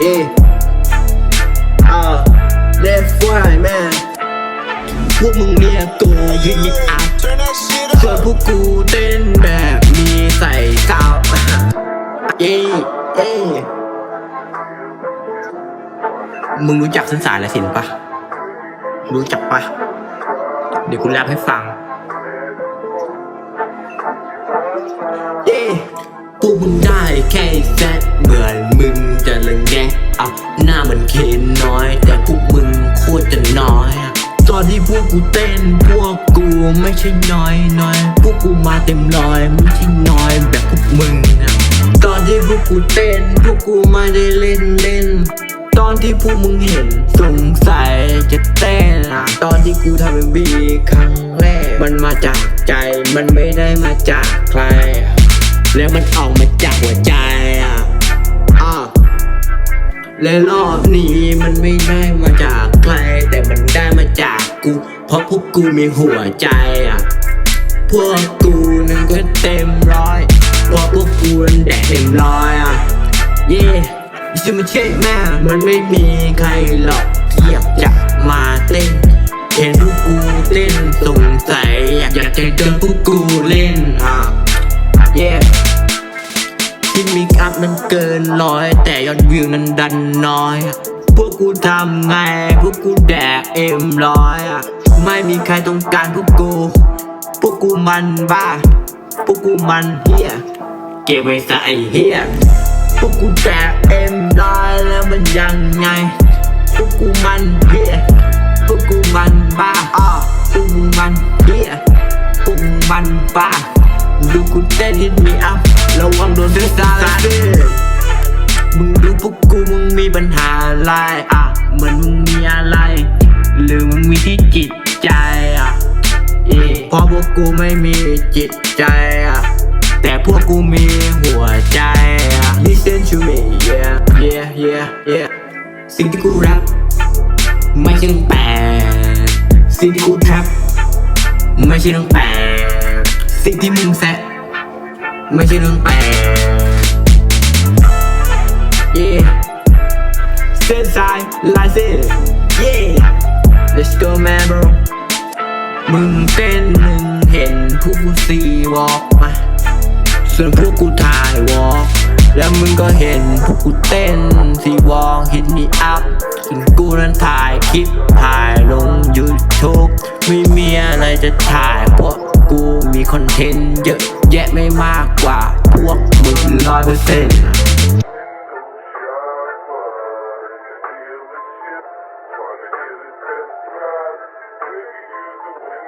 yeah uh left right man พวกมึงเนี่ยตัวยืนยิงอัด Turn that shit ส่วนพวกกูเต้นแบบมีใส่ซาวเย้เย้มึงรู้จักเส้นสายและสินปะรู้จักปะเดี๋ยวกูแรปให้ฟังเย้พวกมึงได้แค่แซด ที่พวกกูเต้น พวกกูไม่ใช่น้อยน้อย พวกกูมาเต็มร้อยไม่ใช่น้อยแบบพวกมึงอะตอนที่พวกกูเต้น พวกกูไม่ได้เล่นเล่น ตอนที่พวกมึงเห็นสงสัยจะเต้นอะตอนที่กูทำเป็นบีครั้งแรก มันมาจากใจ มันไม่ได้มาจากใคร แล้วมันออกมาจากหัวใจอะอะและรอบนี้มันไม่ได้มาจากใคร แต่มันได้มาจาก กูเพราะพวกกูมีหัวใจอะ พวกกูนั้นก็เต็มร้อยเพราะพวกกูนั้นแดกเต็มร้อยอะ เย่ชิมันเช่แม่มันไม่มีใครหรอกที่อยากจะมาเต้นเห็นพวกกูเต้นสงสัยอยากจะเจอพวกกูเล่นอะเย่ที่มิกอัพนั้นเกินร้อย แต่ยอดวิวนั้นดันน้อยอะ พวกกูทำไง พวกกูแดกเอ็มร้อยอะไม่มีใครต้องการพวกกู พวกกูมันบ้า พวกกูมันเฮียเก็บไว้ซะไอ้เฮียพวกกูแดกเอ็มร้อยแล้วมันยังไง พวกกูมันเฮียพวกกูมันบ้าอ้อพวกมึงมันเฮียพวกมึงมันบ้าดูกูเต้นฮิตมีอัพระวังโดนเส้นสายดิ มึงดูพวกกูมึงมีปัญหาอะไรอะ เหมือนมึงมีอะไร หรือมึงมีที่จิตใจอะเอเพราะพวกกูไม่มีจิตใจอะ แต่พวกกูมีหัวใจอะ Listen to me yeah yeah yeah yeah สิ่งที่กูแรปไม่ใช่เรื่องแปลกสิ่งที่กูแทปไม่ใช่เรื่องแปลกสิ่งที่มึงแซะไม่ใช่เรื่องแปลก เส้นสายลายเส้น yeah let's go man bro มึงเต้นมึงเห็นพวกกูซีวอล์กมาส่วนพวกกูถ่ายวอล์กแล้วมึงก็เห็นพวกกูเต้นซีวอล์กฮิตมีอัพส่วนกูนั้นถ่ายคลิปถ่ายลง YouTube ไม่มีอะไรจะถ่ายพวกกูมีคอนเทนต์เยอะแยะไม่มากกว่าพวกมึงร้อยเปอร์เซ็นต์ Merry Christmas. We you use wind.